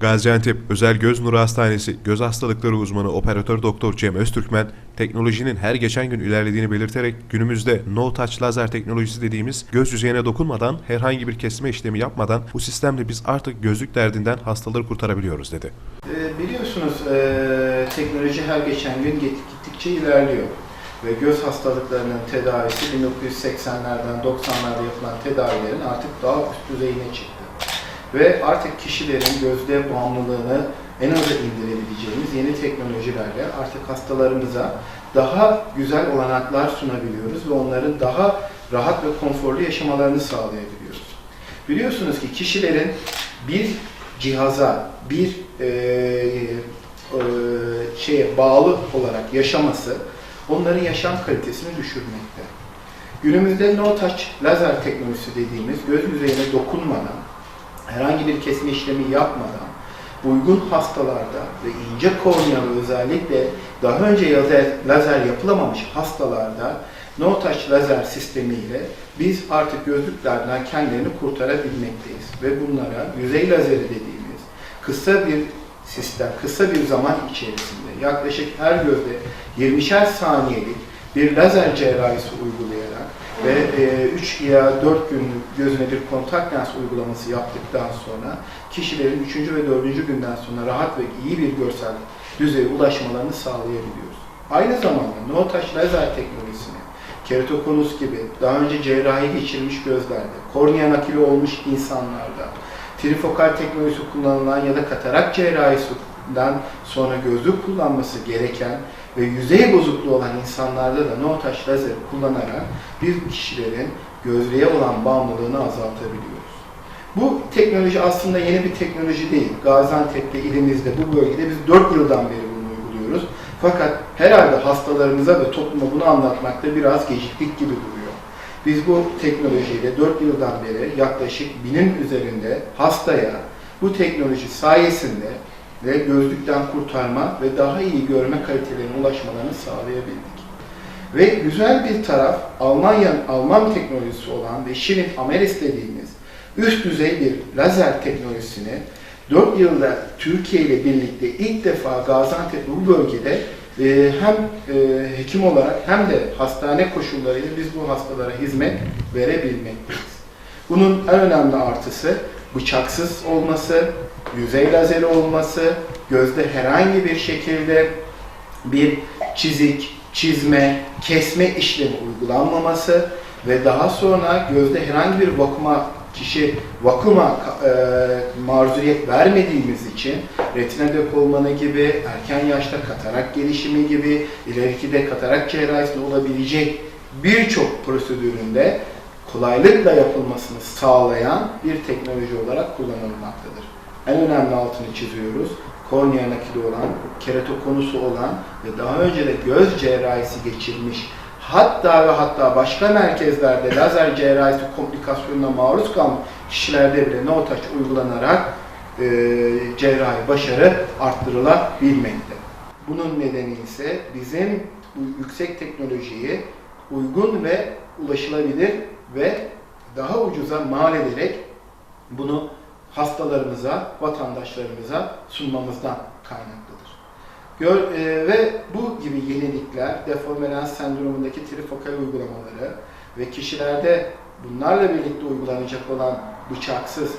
Gaziantep Özel Göz Nuru Hastanesi Göz Hastalıkları Uzmanı Operatör Doktor Cem Öztürkmen, teknolojinin her geçen gün ilerlediğini belirterek günümüzde no touch lazer teknolojisi dediğimiz göz yüzeyine dokunmadan herhangi bir kesme işlemi yapmadan bu sistemle biz artık gözlük derdinden hastaları kurtarabiliyoruz dedi. Ee, Biliyorsunuz eee, teknoloji her geçen gün git- gittikçe ilerliyor. Ve göz hastalıklarının tedavisi 1980'lerden 90'larda yapılan tedavilerin artık daha üst düzeyine çıktı. Ve artık kişilerin gözde bağımlılığını en aza indirebileceğimiz yeni teknolojilerle artık hastalarımıza daha güzel olanaklar sunabiliyoruz ve onların daha rahat ve konforlu yaşamalarını sağlayabiliyoruz. Biliyorsunuz ki kişilerin bir cihaza, bir e, e, şeye bağlı olarak yaşaması onların yaşam kalitesini düşürmekte. Günümüzde no touch lazer teknolojisi dediğimiz göz yüzeyine dokunmadan, herhangi bir kesme işlemi yapmadan, uygun hastalarda ve ince kornealı özellikle daha önce lazer, lazer yapılamamış hastalarda no touch lazer sistemiyle biz artık gözlüklerden kendilerini kurtarabilmekteyiz. Ve bunlara yüzey lazeri dediğimiz kısa bir sistem, kısa bir zaman içerisinde yaklaşık her gözde 20'şer saniyelik bir lazer cerrahisi uygulayarak ve 3 ya 4 günlük gözüne bir kontak lens uygulaması yaptıktan sonra kişilerin 3. ve 4. günden sonra rahat ve iyi bir görsel düzeye ulaşmalarını sağlayabiliyoruz. Aynı zamanda no touch lazer teknolojisini keratokonus gibi daha önce cerrahi geçirmiş gözlerde, kornea nakili olmuş insanlarda, trifokal teknolojisi kullanılan ya da katarak cerrahisinden sonra gözlük kullanması gereken ve yüzey bozukluğu olan insanlarda da no touch lazer kullanarak bir kişilerin gözlüğe olan bağımlılığını azaltabiliyoruz. Bu teknoloji aslında yeni bir teknoloji değil. Gaziantep'te, ilimizde, bu bölgede biz 4 yıldan beri bunu uyguluyoruz. Fakat herhalde hastalarımıza ve topluma bunu anlatmakta biraz geciktik gibi duruyor. Biz bu teknolojiyle 4 yıldan beri yaklaşık binin üzerinde hastaya bu teknoloji sayesinde ve gözlükten kurtarma ve daha iyi görme kalitelerine ulaşmalarını sağlayabildik. Ve güzel bir taraf Almanya Alman teknolojisi olan ve Şirin Ameris dediğimiz üst düzey bir lazer teknolojisini 4 yılda Türkiye ile birlikte ilk defa Gaziantep bu bölgede e, hem e, hekim olarak hem de hastane koşullarıyla biz bu hastalara hizmet verebilmekteyiz. Bunun en önemli artısı bıçaksız olması, yüzey lazeri olması, gözde herhangi bir şekilde bir çizik, çizme, kesme işlemi uygulanmaması ve daha sonra gözde herhangi bir vakuma kişi vakuma e, maruziyet vermediğimiz için retina dekolmanı gibi, erken yaşta katarak gelişimi gibi, ileriki de katarak cerrahisinde olabilecek birçok prosedüründe kolaylıkla yapılmasını sağlayan bir teknoloji olarak kullanılmaktadır. En önemli altını çiziyoruz. Kornea nakili olan, keratokonusu olan ve daha önce de göz cerrahisi geçirmiş hatta ve hatta başka merkezlerde lazer cerrahisi komplikasyonuna maruz kalan kişilerde bile no touch uygulanarak e, cerrahi başarı arttırılabilmekte. Bunun nedeni ise bizim bu yüksek teknolojiyi uygun ve ulaşılabilir ve daha ucuza mal ederek bunu hastalarımıza, vatandaşlarımıza sunmamızdan kaynaklıdır. Gör, e, ve bu gibi yenilikler, deforme lens sendromundaki trifokal uygulamaları ve kişilerde bunlarla birlikte uygulanacak olan bıçaksız,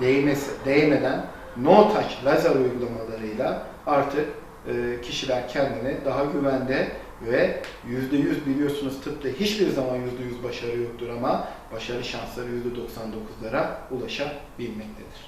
değmesi, değmeden no touch lazer uygulamalarıyla artık e, kişiler kendini daha güvende ve %100 biliyorsunuz tıpta hiçbir zaman %100 başarı yoktur ama başarı şansları %99'lara ulaşabilmektedir.